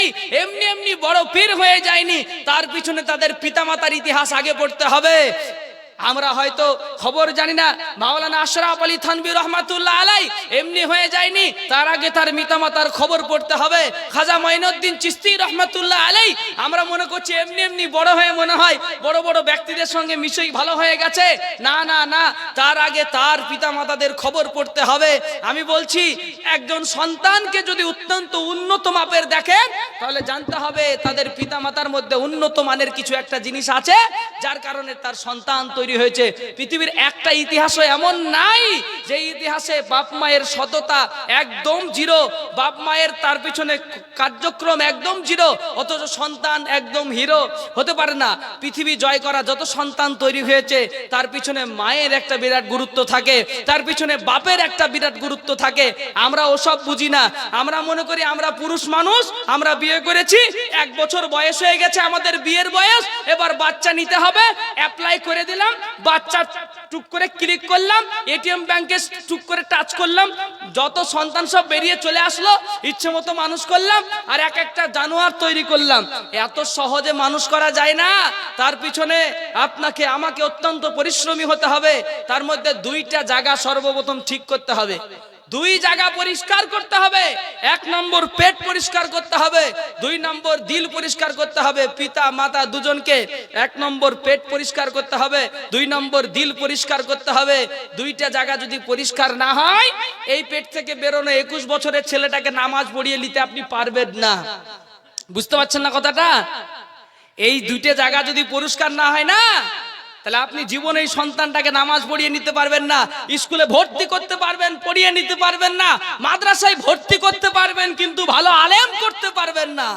যায়নি, এমনি এমনি বড় পীর হয়ে যায়নি, তার পিছনে তাদের পিতামাতার ইতিহাস আগে পড়তে হবে। আমরা হয়তো খবর জানি না। মাওলানা আশরাফ আলী থানবী রহমাতুল্লাহ আলাই এমনি হয়ে যায়নি। তার আগে তার মিতামাতার খবর পড়তে হবে। খাজা মঈনুদ্দিন চিস্তি রহমাতুল্লাহ আলাই, আমরা মনে করছি এমনি এমনি বড় হয়ে মনে হয় বড় বড় ব্যক্তিদের সঙ্গে মিশই ভালো হয়ে গেছে। না না না, তার আগে তার পিতামাতাদের খবর পড়তে হবে। আমি বলছি, একজন সন্তানকে যদি অত্যন্ত উন্নত মাপের দেখেন, তাহলে জানতে হবে তাদের পিতামাতার মধ্যে উন্নত মানের কিছু একটা জিনিস আছে, যার কারণে তার সন্তান তৈরি হয়েছে। পৃথিবীর একটা ইতিহাসও এমন নাই যে ইতিহাসে বাপ মায়ের সততা একদম জিরো, বাপ মায়ের তার পিছনে কার্যক্রম একদম জিরো, অথচ সন্তান একদম হিরো হতে পারে না। পৃথিবী জয় করা যত সন্তান তৈরি হয়েছে, তার পিছনে মায়ের একটা বিরাট গুরুত্ব থাকে, তার পিছনে বাপের একটা বিরাট গুরুত্ব থাকে। আমরা ওসব বুঝি না। আমরা মনে করি আমরা পুরুষ মানুষ, আমরা বিয়ে করেছি, এক বছর বয়স হয়ে গেছে আমাদের বিয়ের বয়স, এবার বাচ্চা নিতে হবে, অ্যাপ্লাই করে দিলাম বাচ্চা টুক করে ক্লিক করলাম, এটিএম ব্যাংকে টুক করে টাচ করলাম, যত সন্তান সব বেরিয়ে চলে আসলো, ইচ্ছে মতো মানুষ করলাম, আর এক একটা জানোয়ার তৈরি করলাম। এত সহজে মানুষ করা যায় না, তার পিছনে আপনাকে, আমাকে অত্যন্ত পরিশ্রমী হতে হবে, তার মধ্যে দুইটা জায়গা সর্বপ্রথম ঠিক করতে হবে। দুই জায়গা পরিষ্কার করতে হবে এক নম্বর পেট পরিষ্কার করতে হবে, দুই নম্বর দিল পরিষ্কার করতে হবে, পিতা, মাতা দুজনকে এক নম্বর পেট পরিষ্কার করতে হবে, দুই নম্বর দিল পরিষ্কার করতে হবে, দুইটা জায়গা যদি পরিষ্কার না হয়, এই পেট থেকে বেরোনো একুশ বছরের ছেলেটাকে নামাজ পড়িয়ে নিতে আপনি পারবেন না। বুঝতে পারছেন না কথাটা? এই দুইটা জায়গা যদি পরিষ্কার না হয় না তাহলে আপনি জীবনে এই সন্তানটাকে নামাজ পড়িয়ে নিতে পারবেন না, স্কুলে ভর্তি করতে পারবেন, পড়িয়ে নিতে পারবেন না, মাদ্রাসায় ভর্তি করতে পারবেন, কিন্তু ভালো আলেম করতে পারবেন না।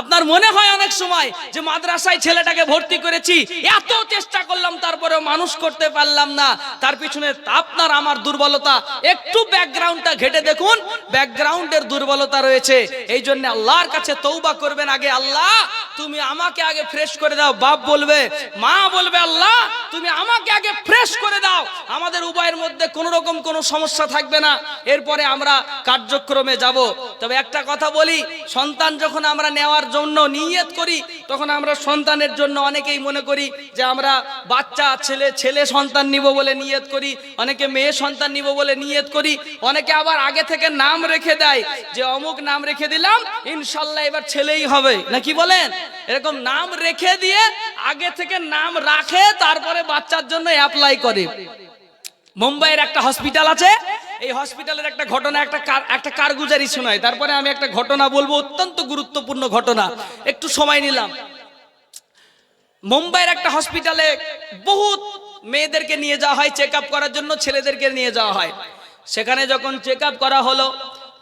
আপনার মনে হয় অনেক সময় যে মাদ্রাসায় ছেলেটাকে ভর্তি করেছি, এত চেষ্টা করলাম, তারপরেও মানুষ করতে পারলাম না। তার পিছনে আপনার, আমার দুর্বলতা। একটু ব্যাকগ্রাউন্ডটা ঘেটে দেখুন, ব্যাকগ্রাউন্ডের দুর্বলতা রয়েছে। এই জন্য আল্লাহর কাছে তৌবা করবেন আগে, আল্লাহ তুমি আমাকে আগে ফ্রেশ করে দাও। বাপ বলবে, মা বলবে, আল্লাহ, তুমি আমাকে আগে ফ্রেশ করে দাও। আমাদের উভয়ের মধ্যে কোনো রকম কোনো সমস্যা থাকবে না। এরপরে আমরা কার্যক্রমে যাব। তবে একটা কথা বলি, সন্তান যখন আমরা নেওয়ার জন্য নিয়ত করি, তখন আমরা সন্তানের জন্য অনেকেই মনে করি যে আমরা বাচ্চা, ছেলে ছেলে সন্তান নিব বলে নিয়ত করি, অনেকে মেয়ে সন্তান নিব বলে নিয়ত করি, অনেকে আবার আগে থেকে নাম রেখে দেয় যে অমুক নাম রেখে দিলাম, ইনশাল্লাহ এবার ছেলেই হবে। না কি বলেন? এরকম নাম রেখে দিয়ে আগে থেকে নাম রাখে, তারপরে বাচ্চার জন্য অ্যাপ্লাই করে। মুম্বাইয়ের একটা হসপিটাল আছে। এই হসপিটালের একটা ঘটনা, একটা একটা কারগুজারি শোনায়। তারপরে আমি একটা ঘটনা বলব, অত্যন্ত গুরুত্বপূর্ণ ঘটনা। একটু সময় নিলাম। মুম্বাইয়ের একটা হসপিটালে বহুত মেয়েদেরকে নিয়ে যাওয়া হয় চেক করার জন্য ছেলেদেরকে নিয়ে যাওয়া হয়। সেখানে যখন চেক করা হলো,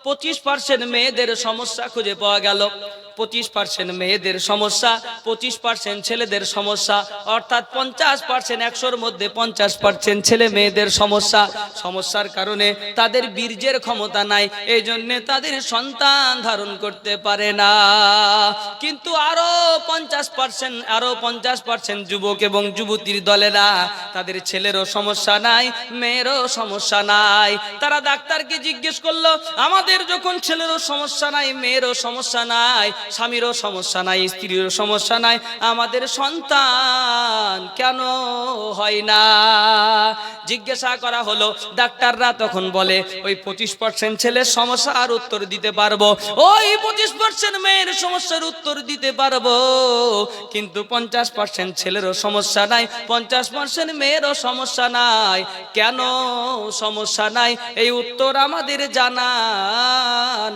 পঁচিশ পার্সেন্ট মেয়েদের সমস্যা খুঁজে পাওয়া গেল। পঁচিশ পার্সেন্ট মেয়েদের সমস্যা, পঁচিশ পার্সেন্ট ছেলেদের সমস্যা, অর্থাৎ পঞ্চাশ পার্সেন্ট একশোর মধ্যে পঞ্চাশ পার্সেন্ট ছেলে মেয়েদের সমস্যা। সমস্যার কারণে তাদের বীর্যের ক্ষমতা নাই এই জন্যে তাদের সন্তান ধারণ করতে পারে না। কিন্তু আরও পঞ্চাশ পার্সেন্ট আরও পঞ্চাশ পার্সেন্ট যুবক এবং যুবতীর দলেরা তাদের ছেলেরও সমস্যা নাই, মেয়েরও সমস্যা নাই। তারা ডাক্তারকে জিজ্ঞেস করল, আমাদের যখন ছেলেরও সমস্যা নাই, মেয়েরও সমস্যা নাই স্বামীরও সমস্যা নাই, স্ত্রীরও সমস্যা নাই, আমাদের সন্তান কেন হয় না? জিজ্ঞাসা করা হলো, ডাক্তাররা তখন বলে, ওই পঁচিশ পার্সেন্ট ছেলের সমস্যার উত্তর দিতে পারব। ওই পঁচিশ পার্সেন্ট মেয়ের সমস্যার উত্তর দিতে পারব। কিন্তু পঞ্চাশ পার্সেন্ট ছেলেরও সমস্যা নাই, পঞ্চাশ পার্সেন্ট মেয়েরও সমস্যা নাই। কেন সমস্যা নাই? এই উত্তর আমাদের জানা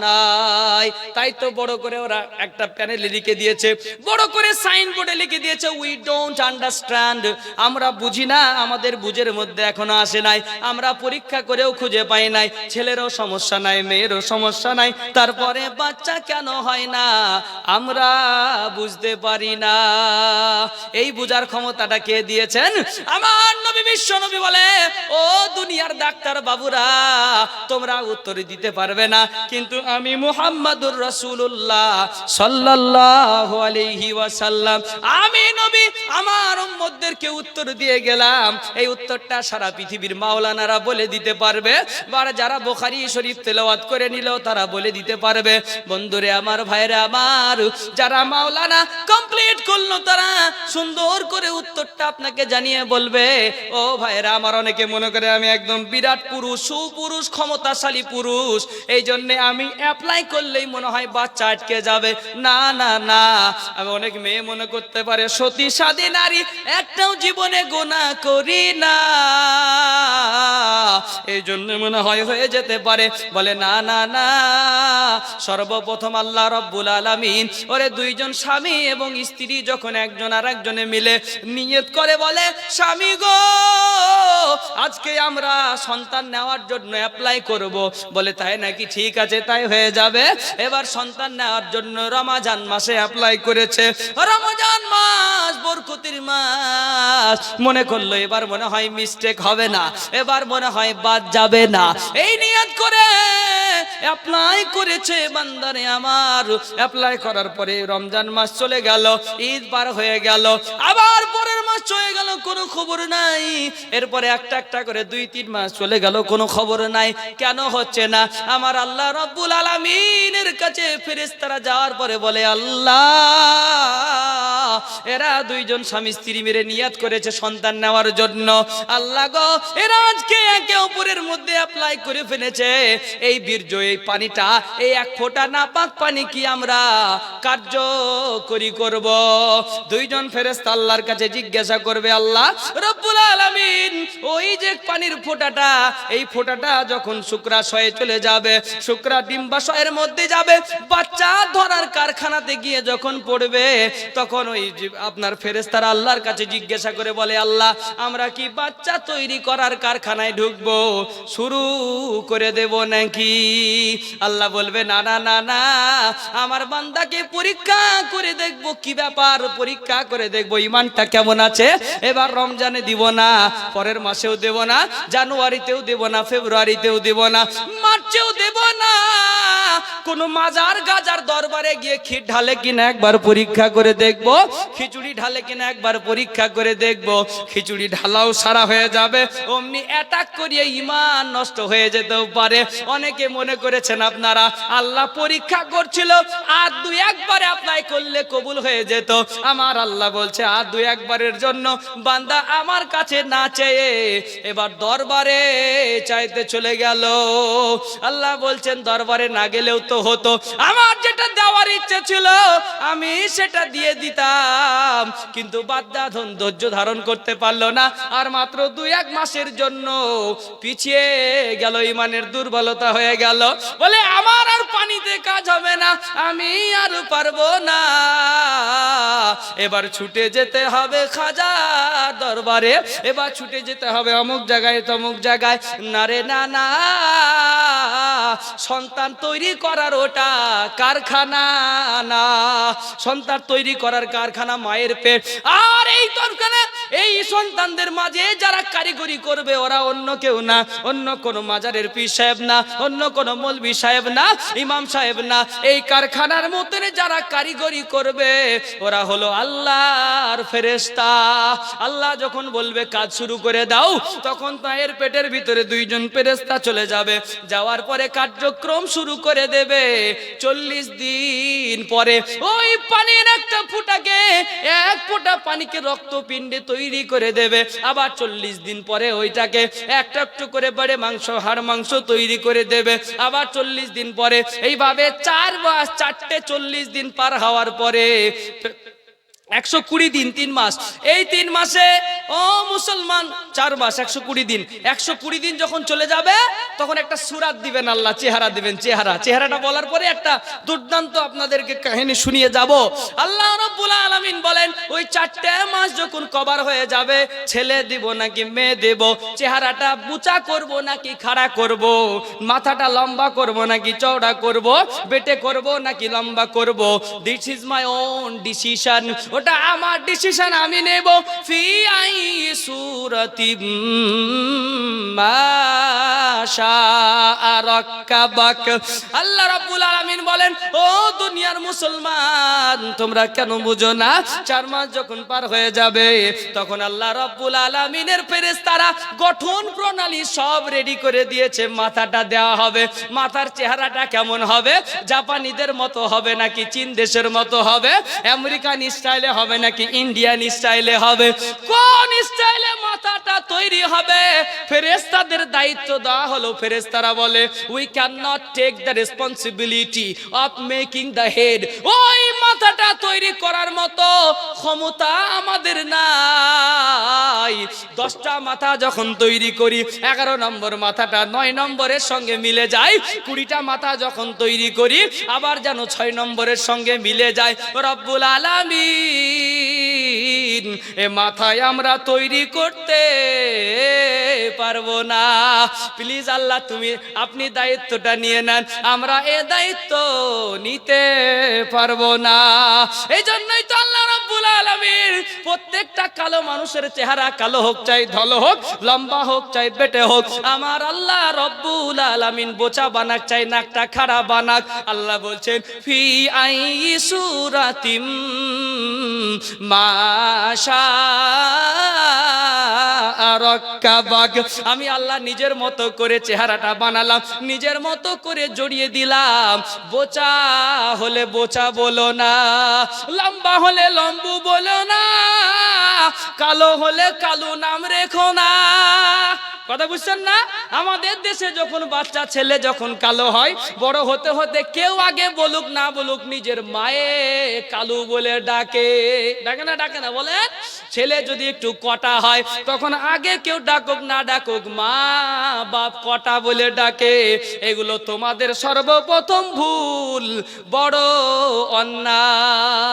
নাই। তাই তো বড় করে ওরা একটা প্যানেলে লিখে দিয়েছে, বড় করে সাইন বোর্ডে লিখে দিয়েছে উই ডোন্ট আন্ডারস্ট্যান্ড আমরা বুঝি না, আমাদের বুঝের মধ্যে এখনও আসে নাই, আমরা পরীক্ষা করেও খুঁজে পাই নাই, ছেলেরও সমস্যা নাই, মেয়েরও সমস্যা নাই, তারপরে বাচ্চা কেন হয় না? আমরা বুঝতে পারি না। এই বুঝার ক্ষমতাটা কে দিয়েছেন? আমার নবী বিশ্ব নবী বলে, ও দুনিয়ার ডাক্তার বাবুরা, তোমরা উত্তর দিতে পারবে না, কিন্তু আমি মুহাম্মাদুর রাসূলুল্লাহ সাল্লাল্লাহু আলাইহি ওয়াসাল্লাম। আমি নবী, আমার উম্মতদেরকে উত্তর দিয়ে গেলাম। এই উত্তরটা সারা পৃথিবীর মাওলানারা বলে দিতে পারবে। বা যারা বুখারী শরীফ তেলাওয়াত করে নিল তারা বলে দিতে পারবে। বন্ধুরে আমার, ভাইরা আমার, যারা মাওলানা কমপ্লিট করল তারা সুন্দর করে উত্তরটা আপনাকে জানিয়ে বলবে। ও ভাইরা, আমার অনেকে মনে করে আমি একদম বিরাট পুরুষ, সুপুরুষ, ক্ষমতাশালী পুরুষ। এই জন্যে আমি অ্যাপ্লাই করলেই মনে হয় বাচ্চা আটকে যাবে। না না না। আমি অনেক মেয়ে মনে করতে পারে, সতী সাদী নারী, একটাও জীবনে গোনা করি না। এই জন্য মনে হয় হয়ে যেতে পারে। বলে, না না না। সর্বপ্রথম আল্লাহ রব্বুল আলামিন ওরে দুইজন স্বামী এবং স্ত্রী যখন একজন আর একজনে মিলে নিয়ত করে, বলে, স্বামী গো, আজকে আমরা সন্তান নেওয়ার জন্য অ্যাপ্লাই করব। বলে, তাই নাকি ঠিক আছে, তাই হয়ে যাবে। এবার সন্তান নেওয়ার জন্য রমাজান মাসে অ্যাপ্লাই করেছে। রমজান মাস, বরকতির মাস। মনে করল এবার মনে হয় মিস্টেক হবে না, এবার মনে হয় বাদ যাবে না। এই নিয়ত করে অ্যাপ্লাই করেছে বান্দারে আমার। অ্যাপ্লাই করার পরে রমজান মাস চলে গেল, ঈদ পার হয়ে গেল, আবার পরের মাস চলে গেল, কোনো খবর নাই। এরপরে একটা একটা করে দুই, তিন মাস চলে গেল, কোনো খবর নাই। কেন হচ্ছে না? আমার আল্লাহ রব্বুল আলামিনের কাছে ফেরেশতারা যাওয়ার পরে বলে, আল্লাহ এরা দুইজন স্বামী স্ত্রী মেরে নিয়াত করেছে সন্তান নেওয়ার জন্য। আল্লাহ গো, এরা আজকে একে অপরের মধ্যে অ্যাপ্লাই করে ফেলেছে। এই বীর্য, এই পানিটা, এই এক ফোঁটা না পাক পানি কি আমরা কার্যকরী করব? দুইজন ফেরেস্তা আল্লাহর কাছে জিজ্ঞাসা করবে, আল্লাহ রব্বুল আলামিন যে পানির ফোঁটাটা, এই ফোঁটাটা যখন শুক্রাশয়ে চলে যাবে, শুক্রা ডিম্বাশয়ের মধ্যে যাবে, বাচ্চা ধরার কারখানাতে গিয়ে যখন পড়বে, তখন ওই আপনার ফেরেস্তারা আল্লাহর কাছে জিজ্ঞাসা করে বলে, আল্লাহ, আমরা কি বাচ্চা তৈরি করার কারখানায় ঢুকবো? শুরু করে দেব নাকি? আল্লাহ বলবে, না না না না, আমার বান্দাকে পরীক্ষা করে দেখব, কি ব্যাপার? পরীক্ষা করে দেখব, ইমানটা কেমন আছে? এবার রমজানে দিব না, পরের মাসেও দেব না জানুয়ারিতেও দেব না ফেব্রুয়ারিতেও দেব না মার্চেও দেব না কোন মাজার গাজার দরবারে গিয়ে ক্ষীর ঢালে কিনা একবার পরীক্ষা করে দেখব, খিচুড়ি ঢালে কিনা একবার পরীক্ষা করে দেখব, খিচুড়ি ঢালাও সারা হয়ে যাবে। অমনি অ্যাটাক করিয়ে ইমান নষ্ট হয়ে যেতেও পারে। অনেকে মনে করেছেন আপনারা, আল্লাহ পরীক্ষা করছিল, আর দুই একবারে অ্যাপ্লাই করলে কবুল হয়ে যেত। আমার আল্লাহ বলছে, আর দুই একবারের জন্য বান্দা আমার কাছে না চেয়ে এবার দরবারে চাইতে চলে গেল। আল্লাহ বলছেন দরবারে না গেলেও তো হতো। আমার ইচ্ছে ছিল, আমি সেটা দিয়ে দিতাম। কিন্তু বাদ্যা ধন ধৈর্য ধারণ করতে পারল না, আর মাত্র এক মাসের জন্য পিছিয়ে গেল, ইমানের দুর্বলতা হয়ে গেল। বলে, আমার আর পানিতে কাজ হবে না, আমি আর পারব না। এবার ছুটে যেতে হবে খাজা দরবারে, এবার ছুটে যেতে হবে অমুক জায়গায় তমুক জায়গায়। না রে, না না। সন্তান তৈরি করার ওটা কারখানা না। সন্তান তৈরি করার কারখানা মায়ের পেট। আর এই কারখানা এই সন্তানদের মাঝে যারা কারিগরি করবে, ওরা অন্য কেউ না। অন্য কোন মাজারের পীর সাহেব না, অন্য কোন মলবি সাহেব না, ইমাম সাহেব না। এই কারখানার মতনে যারা কারিগরি করবে, ওরা হলো আল্লাহর ফেরেস্তা আল্লাহ যখন বলবে, কাজ শুরু করে দাও, তখন তায়ের পেটের ভিতরে দুইজন ফেরেস্তা চলে যাবে। যাওয়ার পরে কার্যক্রম শুরু করে দেবে চল্লিশ দিন পরে। ওই পানির একটা ফুটাকে, এক ফোঁটা পানিকে রক্তপিণ্ডে তৈরি করে দেবে। আবার চল্লিশ দিন পরে ওইটাকে একটা একটু করে পরে মাংস, হাড় মাংস তৈরি করে দেবে। আবার চল্লিশ দিন পরে এইভাবে চার মাস চারটে চল্লিশ দিন পার হওয়ার পরে একশো কুড়ি দিন, তিন মাস। এই তিন মাসে, ও মুসলমান, চার মাস, একশো কুড়ি দিন। একশো কুড়ি দিন যখন চলে যাবে, তখন একটা সুরাত দিবেন আল্লাহ, চেহারা দিবেন, চেহারা। চেহারাটা বলার পরে একটা দুর্দান্ত আপনাদেরকে কাহিনী শুনিয়ে যাব। আল্লাহ রব্বুল আলামিন বলেন, ওই চারটে মাস যখন কভার হয়ে যাবে, ছেলে দিব নাকি মেয়ে দেব? চেহারাটা বুচা করব নাকি খাড়া করব? মাথাটা লম্বা করব নাকি চওড়া করব? বেটে করব নাকি লম্বা করব? This is my own decision ওটা আমার ডিসিশন আমি নেব। ফি আই সুরতি আল্লাহ বলেন, ও দুনিয়ার মুসলমান, তোমরা কেন বুঝো না? চার মাস যখন পার হয়ে যাবে, তখন আল্লাহ রব্বুল আলমিনের ফেরেশতারা গঠন প্রণালী সব রেডি করে দিয়েছে। মাথাটা দেওয়া হবে। মাথার চেহারাটা কেমন হবে? জাপানিদের মতো হবে নাকি চীন দেশের মতো হবে? আমেরিকান স্টাইলে হবে নাকি ইন্ডিয়ান স্টাইলে হবে? কোন স্টাইলে মাথাটা তৈরি হবে? ফেরেশতাদের দায়িত্ব দেওয়া হলো। ফেরেশতারা বলে we can not take the responsibility of making the head ওই মাথাটা তৈরি করার মতো ক্ষমতা আমাদের নাই। দশটা মাথা যখন তৈরি করি, এগারো নম্বর মাথাটা নয় নম্বরের সঙ্গে মিলে যায়। কুড়িটা মাথা যখন তৈরি করি, আবার যেন ছয় নম্বরের সঙ্গে মিলে যায়। রব্বুল আলামিন এ মাথায় আমরা তৈরি করতে পারব না। প্লিজ আল্লাহ, তুমি আপনি দায়িত্বটা নিয়ে নেন, আমরা এ দায়িত্ব নিতে পারব না। এই জন্যই তো আল্লাহ রব্বুল আলামিন প্রত্যেকটা কালো মানুষের চেহারা কালো হোক, চাই ধলো হোক, লম্বা হোক, চাই বেটে হোক, আমার আল্লাহ রব্বুল আলামিন বোচা বানাক, চাই নাকটা খাড়া বানাক। আল্লাহ বলছেন, ফি আই সুরাতিম মাশা আমি আল্লাহ নিজের মতো করে চেহারাটা বানালাম, নিজের মতো করে জড়িয়ে দিলাম। বোচা হলে বোচা বলো না, লম্বা হলে লম্বু বলো না, কালো হলে কালো নাম রেখো না। কথা বুঝছেন না? আমাদের দেশে যখন বাচ্চা ছেলে যখন কালো হয়, বড় হতে হতে কেউ আগে বলুক না বলুক নিজের মায়ে কালু বলে ডাকে। ডাকে না ডাকে না, বলেন। ছেলে যদি একটু কটা হয়, তখন আগে কেউ ডাকুক, না ডাকুক, মা বাপ কটা বলে ডাকে। এগুলো তোমাদের সর্বপ্রথম ভুল, বড় অন্যায়।